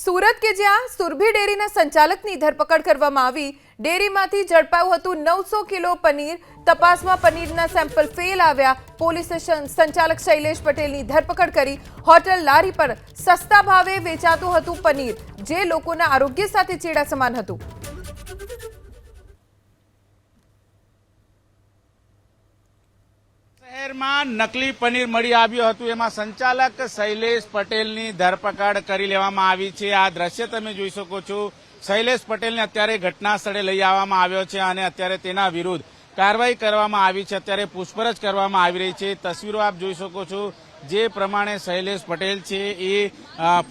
સુરત કે જ્યાં સુરભી ડેરીના સંચાલકની ધરપકડ કરવામાં આવી, ડેરીમાંથી ઝડપાયું હતું નવસો કિલો પનીર. તપાસમાં પનીરના સેમ્પલ ફેલ આવ્યા. પોલીસે સંચાલક શૈલેષ પટેલની ધરપકડ કરી. હોટલ લારી પર સસ્તા ભાવે વેચાતું હતું પનીર, જે લોકોના આરોગ્ય સાથે ચેડા સમાન હતું. શહેરમાં નકલી પનીર મળી આવ્યું હતું. એમાં સંચાલક શૈલેષ પટેલની ધરપકડ કરી લેવામાં આવી છે. આ દ્રશ્ય તમે જોઈ શકો છો. શૈલેષ પટેલને અત્યારે ઘટના સ્થળે લઈ આવવામાં આવ્યો છે અને અત્યારે તેના વિરુદ્ધ કાર્યવાહી કરવામાં આવી છે. અત્યારે પૂછપરછ કરવામાં આવી રહી છે. તસવીરો આપ જોઈ શકો છો. જે પ્રમાણે શૈલેષ પટેલ છે એ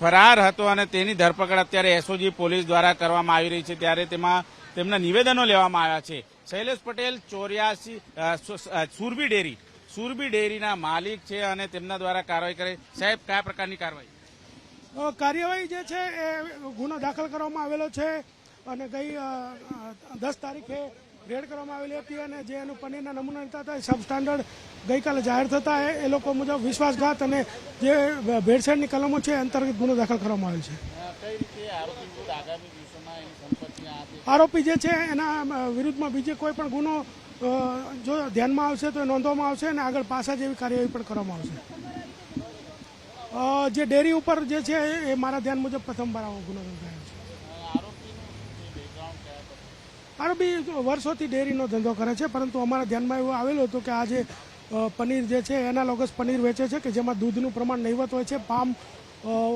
ફરાર હતો અને તેની ધરપકડ અત્યારે એસઓજી પોલીસ દ્વારા કરવામાં આવી રહી છે. ત્યારે તેમાં તેમના નિવેદનો લેવામાં આવ્યા છે. શૈલેષ પટેલ ચોર્યાસી સુરભી ડેરી. સુરભી ડેરીના માલિક છે અને તેમના દ્વારા કાર્યવાહી કરે. સાહેબ કયા પ્રકારની કાર્યવાહી? કાર્યવાહી જે છે એ ગુનો દાખલ કરવામાં આવેલો છે અને ગઈ દસ તારીખે રેડ કરવામાં આવેલી હતી અને જે એનું પનીરના નમૂના લીધા હતા સબ સ્ટાન્ડર્ડ ગઈકાલે જાહેર થતા એ- લોકો મુજબ વિશ્વાસઘાત અને જે ભેળસેળની કલમો છે અંતર્ગત ગુનો દાખલ કરવામાં આવેલ છે. આરોપી જે છે એના વિરુદ્ધમાં બીજે કોઈ પણ ગુનો અ, જો ધ્યાનમાં આવશે તો નોંધવામાં આવશે અને આગળ પાછા જેવી કાર્યવાહી પણ કરવામાં આવશે. જે ડેરી ઉપર જે છે એ મારા ધ્યાન મુજબ પ્રથમવાર આવો ગુનો નોંધાયો છે. આરોપી વર્ષોથી ડેરીનો ધંધો કરે છે પરંતુ અમારા ધ્યાનમાં એવું આવેલું હતું કે આ જે પનીર જે છે એના લોગસ પનીર વેચે છે કે જેમાં દૂધનું પ્રમાણ નહીવત હોય છે પામ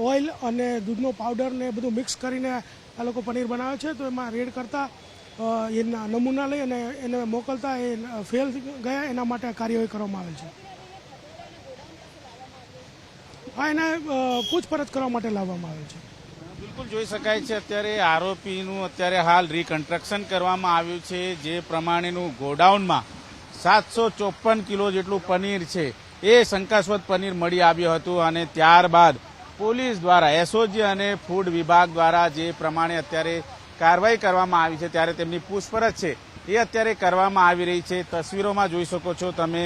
ઓઇલ અને દૂધનો પાવડર ને બધું મિક્સ કરીને આ લોકો પનીર બનાવે છે તો એમાં રેડ કરતા એના નમૂના લઈ અને એને મોકલતા એ ફેલ ગયા, એના માટે કાર્યવાહી કરવામાં આવેલ છે. હા, એને પૂછપરછ કરવા માટે લાવવામાં આવેલ છે. બિલકુલ જોઈ શકાય છે, અત્યારે આરોપીનું અત્યારે હાલ રિકન્સ્ટ્રક્શન કરવામાં આવ્યું છે, જે પ્રમાણેનું ગોડાઉનમાં સાતસો ચોપન કિલો જેટલું પનીર છે, એ શંકાસ્પદ પનીર મળી આવ્યું હતું અને ત્યારબાદ પોલીસ દ્વારા, એસઓજી અને ફૂડ વિભાગ દ્વારા જે પ્રમાણે અત્યારે કાર્યવાહી કરવામાં આવી છે ત્યારે તેમની પૂછપરછ છે. એ અત્યારે કરવામાં આવી રહી છે. તસવીરોમાં જોઈ શકો છો તમે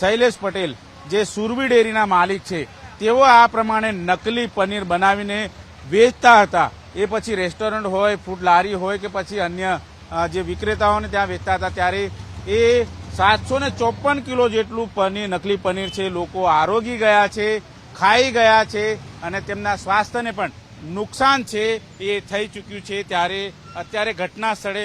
શૈલેષ પટેલ, જે સુરવી ડેરીના માલિક છે, તેઓ આ પ્રમાણે નકલી પનીર બનાવીને વેચતા હતા. એ પછી રેસ્ટોરન્ટ હોય, ફૂડ લારી હોય કે પછી અન્ય જે વિક્રેતાઓને ત્યાં વેચતા હતા, ત્યારે એ સાતસો ને ચોપન કિલો જેટલું પનીર, નકલી પનીર છે, લોકો આરોગી ગયા છે, ખાઈ ગયા છે અને તેમના સ્વાસ્થ્યને પણ નુકસાન છે એ થઈ ચૂક્યું છે ત્યારે અત્યારે ઘટના સ્થળે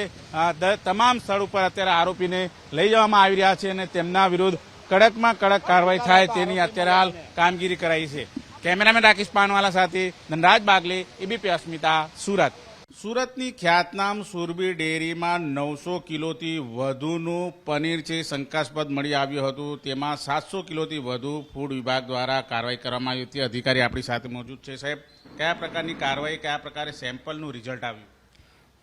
તમામ સ્થળ ઉપર અત્યારે આરોપીને લઈ જવામાં આવી રહ્યા છે અને તેમના વિરુદ્ધ કડકમાં કડક કાર્યવાહી થાય તેની અત્યારે હાલ કામગીરી કરાઈ છે. કેમેરામેન રાકેશ પાનવાલા સાથે ધનરાજ બાગલે, એબીપી અસ્મિતા, સુરત. સુરતની ખ્યાતનામ સુરબી ડેરીમાં નવસો કિલોથી વધુનું પનીર છે, શંકાસ્પદ મળી આવ્યું હતું. તેમાં સાતસો કિલોથી વધુ ફૂડ વિભાગ દ્વારા કાર્યવાહી કરવામાં આવી હતી. અધિકારી આપણી સાથે મોજૂદ છે. સાહેબ, કયા પ્રકારની કાર્યવાહી, કયા પ્રકારે સેમ્પલનું રિઝલ્ટ આવ્યું?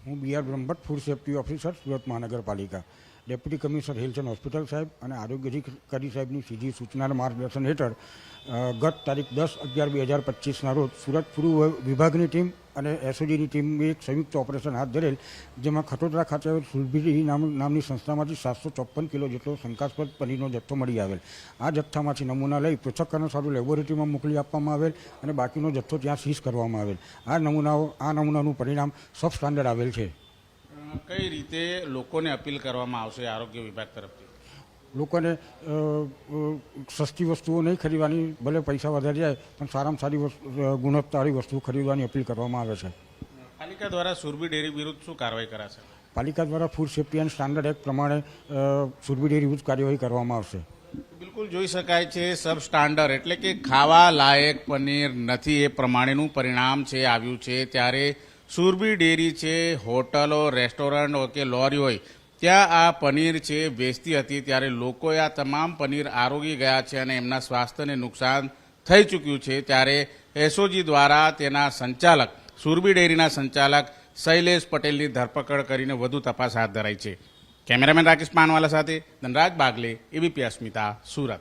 હું B R Brahmbhatt food safety officer Surat મહાનગરપાલિકા. Deputy commissioner health and hospital સાહેબ અને આરોગ્ય અધિકારી સાહેબની સીધી સૂચનાના માર્ગદર્શન હેઠળ ગત તારીખ દસ અગિયાર બે હજાર પચીસના રોજ સુરત પૂર્વ વિભાગની ટીમ અને એસઓજીની ટીમ એક સંયુક્ત ઓપરેશન હાથ ધરેલ, જેમાં ખટોદરા ખાતે સુલભીરી નામ, નામની સંસ્થામાંથી સાતસો ચોપન કિલો જેટલો શંકાસ્પદ પનીરનો જથ્થો મળી આવેલ. આ જથ્થામાંથી નમૂના લઈ પૃથ્થકરણ સારું લેબોરેટરીમાં મોકલી આપવામાં આવેલ અને બાકીનો જથ્થો ત્યાં સીઝ કરવામાં આવેલ. આ નમૂનાઓ, આ નમૂનાનું પરિણામ સબ સ્ટાન્ડર્ડ આવેલ છે. કઈ રીતે લોકોને અપીલ કરવામાં આવશે આરોગ્ય વિભાગ તરફથી? લોકોને સસ્તી વસ્તુઓ નહીં ખરીદવાની ભલે પૈસા વધારે જાય પણ સારામાં સારી વસ્તુ ગુણવત્તાવાળી વસ્તુઓ ખરીદવાની અપીલ કરવામાં આવે છે. પાલિકા દ્વારા સુરભી ડેરી વિરુદ્ધ શું કાર્યવાહી કરાશે? પાલિકા દ્વારા food safety and standard act પ્રમાણે સુરભી ડેરી વિરુદ્ધ કાર્યવાહી કરવામાં આવશે. બિલકુલ જોઈ શકાય છે સબ સ્ટાન્ડર્ડ એટલે કે ખાવા લાયક પનીર નથી એ પ્રમાણેનું પરિણામ છે આવ્યું છે. ત્યારે સુરભી ડેરી છે, હોટલો, રેસ્ટોરન્ટ કે લોરી હોય. ત્યાં આ પનીર છે, વેચતી હતી ત્યારે લોકોએ આ તમામ પનીર આરોગી ગયા છે અને એમના સ્વાસ્થ્યને નુકસાન થઈ ચૂક્યું છે ત્યારે એસઓજી દ્વારા તેના સંચાલક, સુરભી ડેરીના સંચાલક શૈલેષ પટેલની ધરપકડ કરીને વધુ તપાસ હાથ ધરાઈ છે. કેમેરામેન રાકેશ પાનવાલા સાથે ધનરાજ બાગલે, એબીપી અસ્મિતા, સુરત.